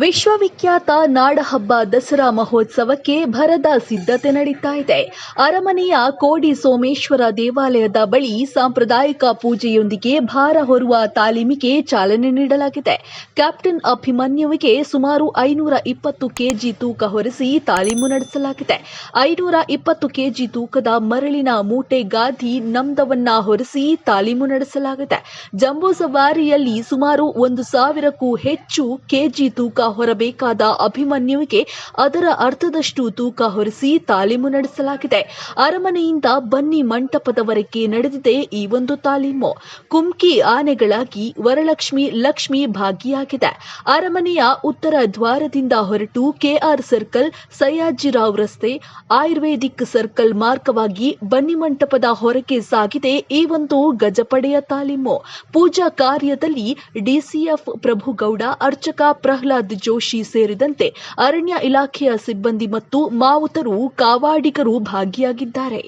ವಿಶ್ವವಿಖ್ಯಾತ ನಾಡಹಬ್ಬ ದಸರಾ ಮಹೋತ್ಸವಕ್ಕೆ ಭರದ ಸಿದ್ಧತೆ ನಡೀತಾ ಇದೆ. ಅರಮನೆಯ ಕೋಡಿ ಸೋಮೇಶ್ವರ ದೇವಾಲಯದ ಬಳಿ ಸಾಂಪ್ರದಾಯಿಕ ಪೂಜೆಯೊಂದಿಗೆ ಭಾರ ಹೊರುವ ತಾಲೀಮಿಗೆ ಚಾಲನೆ ನೀಡಲಾಗಿದೆ. ಕ್ಯಾಪ್ಟನ್ ಅಭಿಮನ್ಯುವಿಗೆ ಸುಮಾರು ಐನೂರ ಇಪ್ಪತ್ತು ಕೆಜಿ ತೂಕ ಹೊರಿಸಿ ತಾಲೀಮು ನಡೆಸಲಾಗಿದೆ. ಐನೂರ ಇಪ್ಪತ್ತು ಕೆಜಿ ತೂಕದ ಮರಳಿನ ಮೂಟೆ ಗಾದಿ ನಮ್ದವನ್ನ ಹೊರಿಸಿ ತಾಲೀಮು ನಡೆಸಲಾಗಿದೆ. ಜಂಬೂ ಸವಾರಿಯಲ್ಲಿ ಸುಮಾರು ಒಂದು ಸಾವಿರಕ್ಕೂ ಹೆಚ್ಚು ಕೆಜಿ ತೂಕ ಹೊರಬೇಕಾದ ಅಭಿಮನ್ಯುವಿಗೆ ಅದರ ಅರ್ಧದಷ್ಟು ತೂಕ ಹೊರಿಸಿ ತಾಲೀಮು ನಡೆಸಲಾಗಿದೆ. ಅರಮನೆಯಿಂದ ಬನ್ನಿ ಮಂಟಪದವರೆಗೆ ನಡೆದಿದೆ ಈ ಒಂದು ತಾಲೀಮು. ಕುಮ್ಕಿ ಆನೆಗಳಾಗಿ ವರಲಕ್ಷ್ಮಿ ಲಕ್ಷ್ಮಿ ಭಾಗಿಯಾಗಿದೆ. ಅರಮನೆಯ ಉತ್ತರ ದ್ವಾರದಿಂದ ಹೊರಟು ಕೆಆರ್ ಸರ್ಕಲ್ ಸಯ್ಯಾಜಿರಾವ್ ರಸ್ತೆ, ಆಯುರ್ವೇದಿಕ್ ಸರ್ಕಲ್ ಮಾರ್ಗವಾಗಿ ಬನ್ನಿ ಮಂಟಪದ ಹೊರಗೆ ಸಾಗಿದೆ ಈ ಒಂದು ಗಜಪಡೆಯ ತಾಲೀಮು. ಪೂಜಾ ಕಾರ್ಯದಲ್ಲಿ ಡಿಸಿಎಫ್ ಪ್ರಭುಗೌಡ, ಅರ್ಚಕ ಪ್ರಹ್ಲಾದ್ ಜೋಶಿ ಸೇರಿದಂತೆ ಅರಣ್ಯ ಇಲಾಖೆಯ ಸಿಬ್ಬಂದಿ ಮತ್ತು ಮಾವುತರು ಕಾವಾಡಿಗರು ಭಾಗಿಯಾಗಿದ್ದಾರೆ.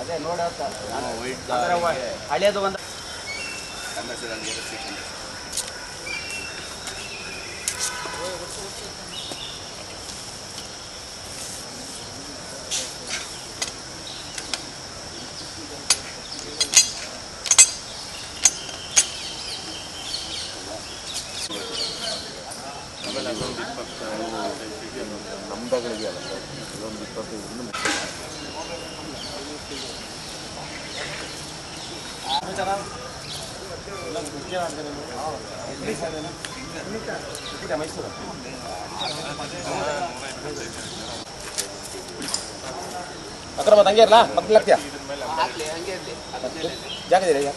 ಅದೇ ಇದೊಂದು ಇಪ್ಪತ್ತೈದರಿಂದ ಅಕ್ರಮ ಹಂಗೆ ಇರಲ್ಲ ಮಕ್ಕಳು ಹಾಕ್ತೀಯ ಜಾಗದಿರ ಈಗ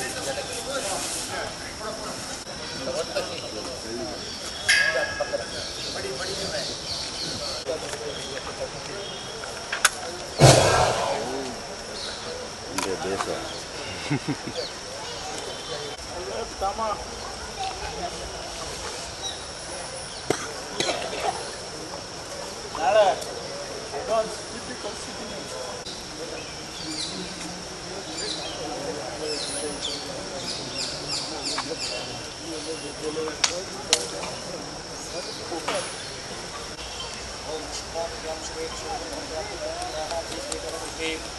ಇದೆ tá uma... Cara, nós típicos Thank you.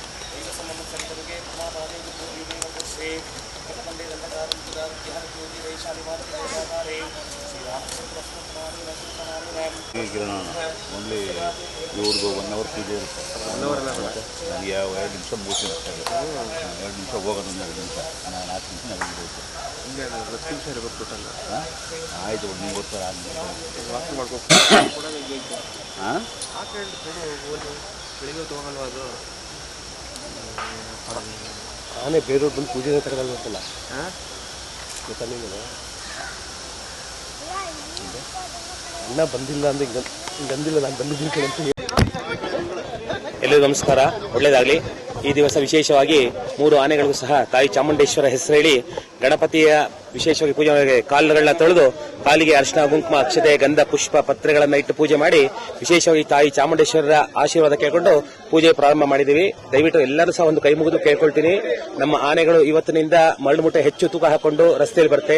Only ಇವ್ರದ್ದು ಒನ್ ಅವರ್ ಪೂಜೆ ಇರುತ್ತೆ. ನನಗೆ ಯಾವ ಎರಡು ನಿಮಿಷ ಅಷ್ಟೇ ಎರಡು ನಿಮಿಷ ಹೋಗೋದು ಒಂದು ಎರಡು ನಿಮಿಷ. ನಾನು ನಾಲ್ಕು ನಿಮಿಷ ನನಗೆ ಹೋಗ್ತೀನಿ ಹಾಂ? ಆಯಿತು ನಿಮ್ಗೋಸ್ಕರ ಹಾಂ? ಆನೆ ಬೇರೆಯವ್ರು ಬಂದು ಪೂಜೆ ತಗೊಳ್ಳಲ್ವಲ್ಲ ಗೊತ್ತಾ ನಿಮಗೆ ಅಣ್ಣ ಬಂದಿಲ್ಲ ಅಂದ್ರೆ ಬಂದಿಲ್ಲ ನಾನು ಬಂದಿದ್ದೀನಿ ಕಡೆ ಅಂತ ಹೇಳಿ. ನಮಸ್ಕಾರ. ಒಳ್ಳೇದಾಗಲಿ. ಈ ದಿವಸ ವಿಶೇಷವಾಗಿ ಮೂರು ಆನೆಗಳಿಗೂ ಸಹ ತಾಯಿ ಚಾಮುಂಡೇಶ್ವರ ಹೆಸರು ಹೇಳಿ ಗಣಪತಿಯ ವಿಶೇಷವಾಗಿ ಪೂಜೆ ಕಾಲುಗಳನ್ನ ತೊಳೆದು ಕಾಲಿಗೆ ಅರ್ಶನ ಕುಂಕುಮ, ಅಕ್ಷತೆ, ಗಂಧ, ಪುಷ್ಪ ಪತ್ರೆಗಳನ್ನ ಇಟ್ಟು ಪೂಜೆ ಮಾಡಿ ವಿಶೇಷವಾಗಿ ತಾಯಿ ಚಾಮುಂಡೇಶ್ವರರ ಆಶೀರ್ವಾದ ಕೇಳಿಕೊಂಡು ಪೂಜೆ ಪ್ರಾರಂಭ ಮಾಡಿದ್ದೀವಿ. ದಯವಿಟ್ಟು ಎಲ್ಲರೂ ಸಹ ಒಂದು ಕೈ ಮುಗಿದು ಕೇಳ್ಕೊಳ್ತೀನಿ. ನಮ್ಮ ಆನೆಗಳು ಇವತ್ತಿನಿಂದ ಮರಳುಮುಟ್ಟೆ ಹೆಚ್ಚು ತೂಕ ಹಾಕೊಂಡು ರಸ್ತೆಯಲ್ಲಿ ಬರುತ್ತೆ.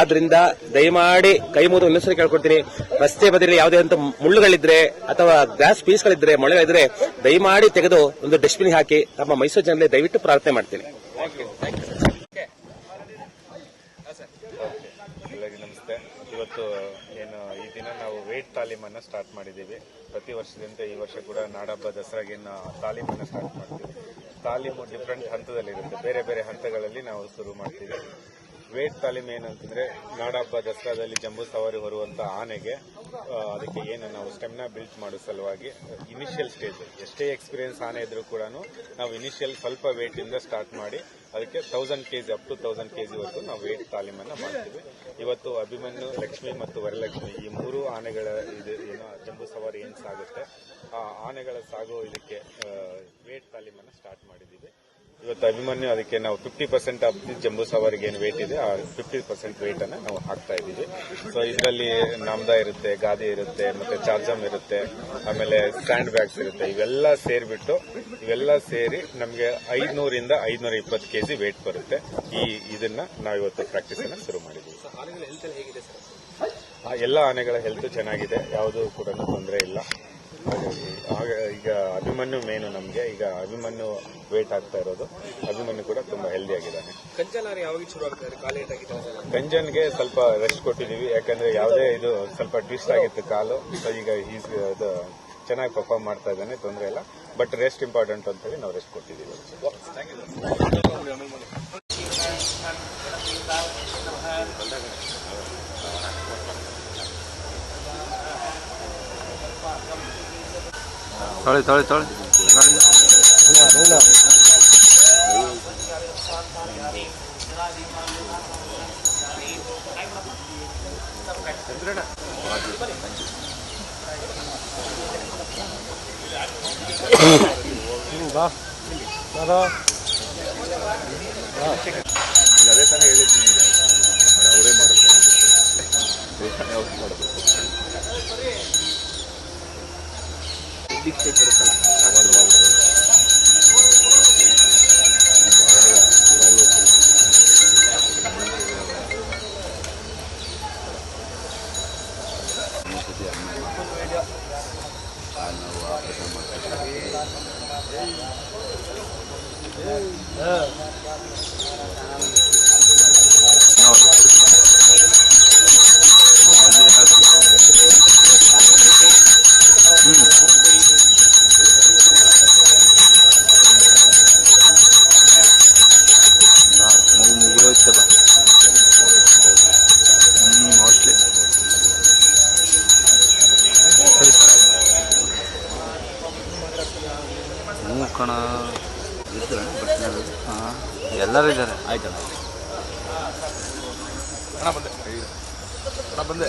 ಆದ್ರಿಂದ ದಯಮಾಡಿ ಕೈ ಮುಗಿದು ಇನ್ನೊಂದ್ಸರಿ ಕೇಳ್ಕೊಳ್ತೀನಿ. ರಸ್ತೆ ಬದಿಯಲ್ಲಿ ಯಾವುದೇ ಅಂತ ಮುಳ್ಳುಗಳಿದ್ರೆ ಅಥವಾ ಗ್ಲಾಸ್ ಪೀಸ್ಗಳಿದ್ರೆ ಮೊಳೆಗಳಿದ್ರೆ ದಯಮಾಡಿ ತೆಗೆದು ಒಂದು ಡಸ್ಟ್ಬಿನ್ ಹಾಕಿ ನಮ್ಮ ಮೈಸೂರು ಜನರಲ್ಲಿ ದಯವಿಟ್ಟು ಪ್ರಾರ್ಥನೆ ಮಾಡ್ತೀನಿ ಎಲ್ಲರಿಗೂ ನಮಸ್ತೆ ಇವತ್ತು ಏನು ಈ ದಿನ ನಾವು ವೇಟ್ ತಾಲೀಮನ್ನು ಸ್ಟಾರ್ಟ್ ಮಾಡಿದ್ದೀವಿ. ಪ್ರತಿ ವರ್ಷದಿಂದ ಈ ವರ್ಷ ಕೂಡ ನಾಡಹಬ್ಬ ದಸರಾಗಿನ ತಾಲೀಮನ್ನು ಸ್ಟಾರ್ಟ್ ಮಾಡ್ತೀವಿ. ತಾಲೀಮು ಡಿಫ್ರೆಂಟ್ ಹಂತದಲ್ಲಿರುತ್ತೆ. ಬೇರೆ ಬೇರೆ ಹಂತಗಳಲ್ಲಿ ನಾವು ಶುರು ಮಾಡ್ತೀವಿ ವೇಟ್ ತಾಲೀಮ್ ಏನಂತಂದ್ರೆ ನಾಡಹಬ್ಬ ದಸರಾದಲ್ಲಿ ಜಂಬೂ ಸವಾರಿ ಹೊರುವಂತ ಆನೆಗೆ ಅದಕ್ಕೆ ಏನು ನಾವು ಸ್ಟೆಮ್ನ ಬಿಲ್ಟ್ ಮಾಡೋ ಸಲುವಾಗಿ ಇನಿಷಿಯಲ್ ಸ್ಟೇಜ್ ಎಷ್ಟೇ ಎಕ್ಸ್ಪೀರಿಯನ್ಸ್ ಆನೆ ಇದ್ರೂ ಕೂಡ ನಾವು ಇನಿಷಿಯಲ್ ಸ್ವಲ್ಪ ವೇಟ್ ಇಂದ ಸ್ಟಾರ್ಟ್ ಮಾಡಿ ಅದಕ್ಕೆ thousand KG up to thousand KG ವರೆಗೂ ನಾವು ವೇಟ್ ತಾಲೀಮನ್ನ ಮಾಡ್ತೀವಿ. ಇವತ್ತು ಅಭಿಮನ್ಯು, ಲಕ್ಷ್ಮಿ ಮತ್ತು ವರಲಕ್ಷ್ಮಿ ಈ ಮೂರು ಆನೆಗಳ ಇದು ಏನು, ಜಂಬೂ ಸವಾರಿ ಏನ್ ಸಾಗುತ್ತೆ, ಆ ಆನೆಗಳ ಸಾಗೋ ಇದಕ್ಕೆ ವೇಟ್ ತಾಲೀಮನ್ನ ಸ್ಟಾರ್ಟ್ ಮಾಡಿದ್ದೀವಿ. ಇವತ್ತು ಅಭಿಮನ್ಯು ಅದಕ್ಕೆ ನಾವು fifty percent of the Jamboo ಸವಾರಿಗೆ ಏನು ವೇಟ್ ಇದೆ ಆ ಫಿಫ್ಟಿ ಪರ್ಸೆಂಟ್ ವೇಟ್ ಅನ್ನ ನಾವು ಹಾಕ್ತಾ ಇದ್ದೀವಿ. ಸೊ ಇದರಲ್ಲಿ ನಾಮದ ಇರುತ್ತೆ ಗಾದಿ ಇರುತ್ತೆ ಮತ್ತೆ ಚಾರ್ಜಮ್ ಇರುತ್ತೆ ಆಮೇಲೆ ಸ್ಟ್ಯಾಂಡ್ ಬ್ಯಾಗ್ಸ್ ಇರುತ್ತೆ. ಇವೆಲ್ಲ ಸೇರಿಬಿಟ್ಟು ಇವೆಲ್ಲ ಸೇರಿ ನಮಗೆ ಐದ್ನೂರಿಂದ ಐದ್ನೂರ ಇಪ್ಪತ್ತು ಕೆಜಿ ವೇಟ್ ಬರುತ್ತೆ. ಈ ಇದನ್ನ ನಾವು ಇವತ್ತು ಪ್ರಾಕ್ಟೀಸ್ ಅನ್ನ ಶುರು ಮಾಡಿದ್ದೀವಿ. ಆ ಎಲ್ಲ ಆನೆಗಳ ಹೆಲ್ತ್ ಚೆನ್ನಾಗಿದೆ. ಯಾವುದೂ ಕೂಡ ತೊಂದರೆ ಇಲ್ಲ. ಹಾಗಾಗಿ ಆಗ ಈಗ ಅಭಿಮನ್ಯು ಮೇನು ನಮಗೆ. ಈಗ ಅಭಿಮನ್ಯು ವೇಟ್ ಆಗ್ತಾ ಇರೋದು. ಅಭಿಮನ್ಯು ಕೂಡ ತುಂಬಾ ಹೆಲ್ದಿ ಆಗಿದ್ದಾನೆ. ಕಂಚನಾರಿ ಯಾವಾಗ ಶುರು ಸ್ವಲ್ಪ ರೆಸ್ಟ್ ಕೊಟ್ಟಿದ್ದೀವಿ ಯಾಕಂದ್ರೆ ಯಾವುದೇ ಇದು ಸ್ವಲ್ಪ ಟ್ವಿಸ್ಟ್ ಆಗಿತ್ತು ಕಾಲು. ಸೊ ಈಗ ಈಸ್ ಅದು ಚೆನ್ನಾಗಿ ಪರ್ಫಾರ್ಮ್ ಮಾಡ್ತಾ ಇದ್ದಾನೆ. ತೊಂದರೆ ಇಲ್ಲ. ಬಟ್ ರೆಸ್ಟ್ ಇಂಪಾರ್ಟೆಂಟ್ ಅಂತ ಹೇಳಿ ನಾವು ರೆಸ್ಟ್ ಕೊಟ್ಟಿದ್ದೀವಿ. ತೊಳೆ ತೊಳೆ ತೊಳೆ ಅದೇ ತಾನೇ ಹೇಳಿದ್ದೀನಿ ಅವರೇ ಮಾಡಿದ್ರು ಅವ್ರು ಮಾಡಿದ್ರು Big Tape ഡബിൾ ഞാൻ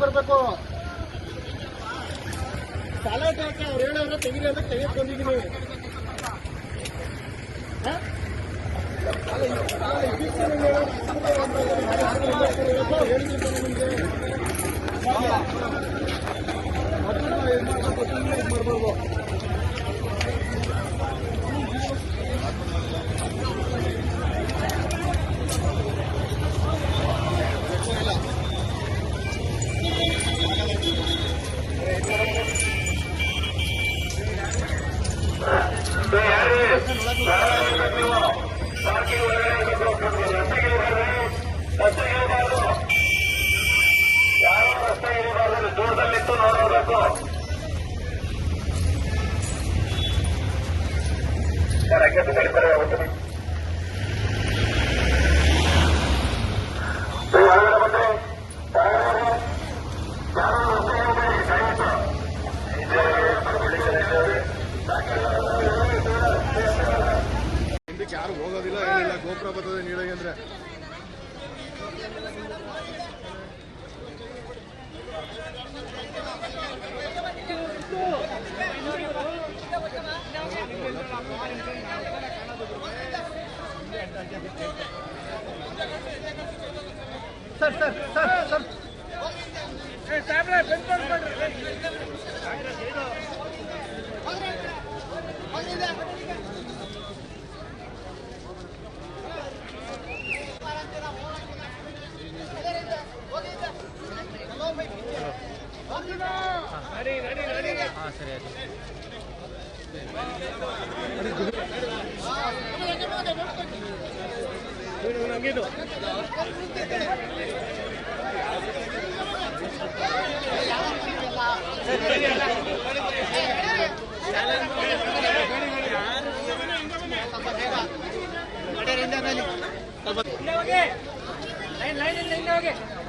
ಬರ್ಬೇಕು. ಸಾಲ ಯಾಕೆ ಅವ್ರು ಹೇಳೋದ್ರೆ ತೆಗಿರಿ ಅಂತ ತೆಗೆದುಕೊಂಡಿದ್ದೀನಿ ಹಿಂದಕ್ಕೆ перебирали. Sir sir sir sir. சரி. ಸರ್ ಸರ್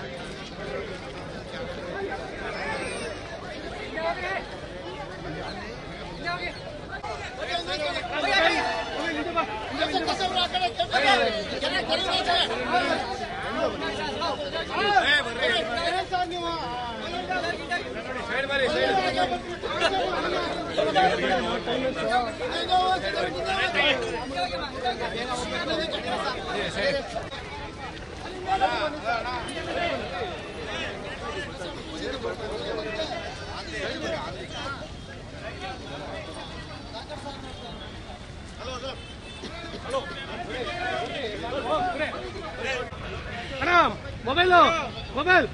ಸರ್ ಸರ್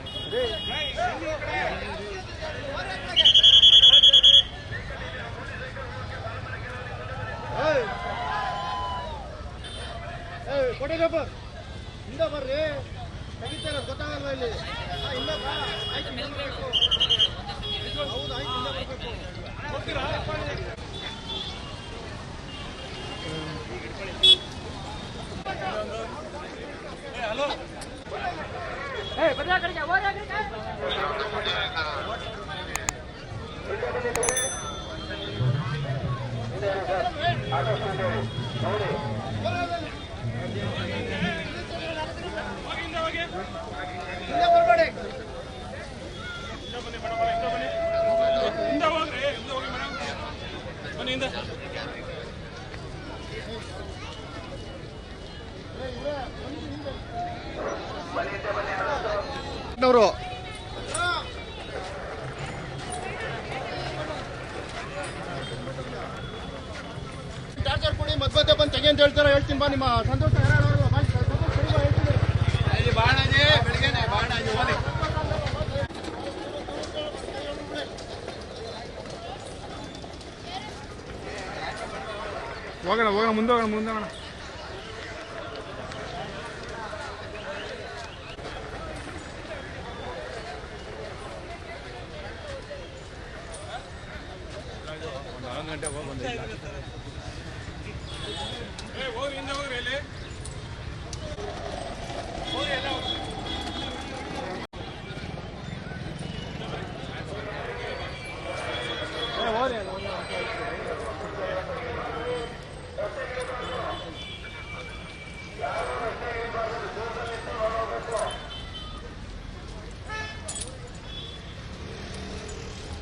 ಕೊಡಗಪ್ಪ ಹಿಂದ ಬರ್ರಿ. ತೆಗಿತಾರ ಗೊತ್ತಾಗಲ್ಲ ಇಲ್ಲಿ? ಆ, ಹಿಂದ. ಆಯ್ತು. ಹೌದು, ಆಯ್ತು, ಹಿಂದ ಬರ್ಬೇಕು. ಚಾರ್ಜರ್ ಕೊಡಿ ಮಧ್ಯ ಬಂದು ತೆಗೆ ಅಂತ ಹೇಳ್ತಾರೆ ಹೇಳ್ತೀನಿ ಬಾ ನಿಮ್ಮ ಸಂತೋಷ ಹೋಗೋಣ ಹೋಗೋಣ ಮುಂದೆ ಹೋಗೋಣ ಮುಂದೆ ಹೋಗೋಣ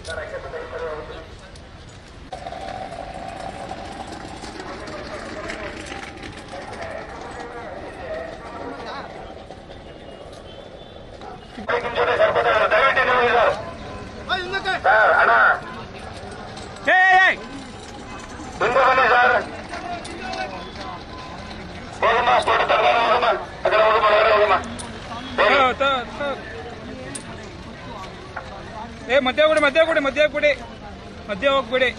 Cara, que ಏ ಮಧ್ಯ ಕೊಡಿ ಮಧ್ಯ ಕೊಡಿ ಮಧ್ಯ ಕೊಡಿ ಮಧ್ಯ ಹೋಗ್ಬಿಡಿ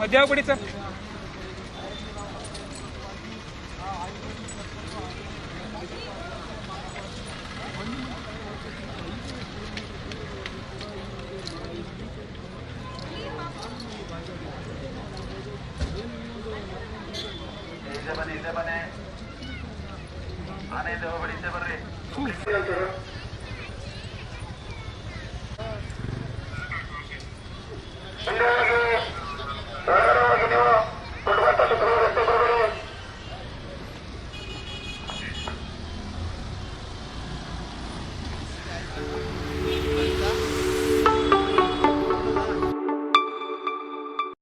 ಮಧ್ಯ ಕೊಡಿ ಸರ್ ಮನೆಯಿಂದ ಹೋಗ್ಬಿಡಿದ್ದೆ ಬರ್ರಿ ಅಂತಾರ